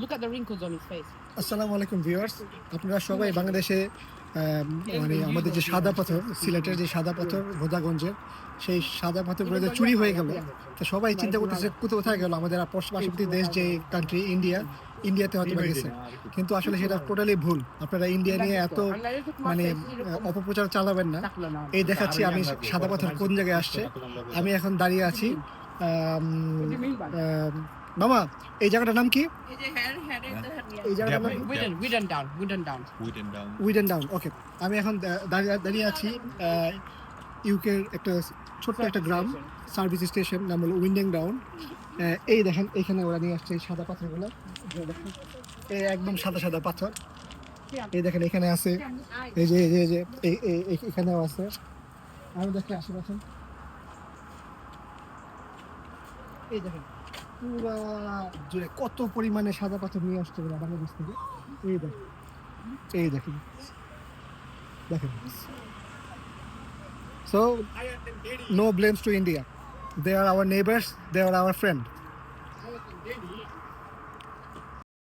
Look at the wrinkles on his face. আসসালামু আলাইকুম viewers আপনারা সবাই বাংলাদেশে মানে আমাদের যে সাদা পাথর সিলেটের যে সাদা পাথর ভোদাগঞ্জের সেই সাদা পাথরগুলো যে চুরি হয়ে গেল। তো সবাই চিন্তা করতেছে কোথায় গেল? আমাদের পার্শ্ববর্তী দেশ যে কান্ট্রি ইন্ডিয়া ইন্ডিয়াতে হয়তো গেছে। কিন্তু আসলে সেটা টোটালি ভুল। আপনারা ইন্ডিয়া নিয়ে এত মানে অপপ্রচার চালাবেন না। এই দেখাচ্ছি আমি সাদা পাথর কোন জায়গায় আসছে। আমি এখন দাঁড়িয়ে আছি মামা এই জায়গাটার নাম কি? এই জায়গাটার নাম down. Wooden wooden down okay আমি এখন দাঁড়িয়ে দাঁড়িয়ে আছি ইউকের একটা ছোট্ট একটা গ্রাম সার্ভিস স্টেশন নাম হলো উইন্ডেন ডাউন এই দেখেন এখানে ওরা নিয়ে আসছে এই সাদা পাথরগুলো। এই দেখেন, এই একদম সাদা সাদা পাথর। এই দেখেন এখানে আছে এই যে এই যে- এখানেও আছে। আমি দেখি আশেপাশে এই দেখেন জুড়ে কত পরিমাণে সাদা পাথর নিয়ে আসতে পারে বাংলাদেশ থেকে? এই দেখেন এই দেখেন। দেখেন। So no blames to India they are our neighbours they are our friend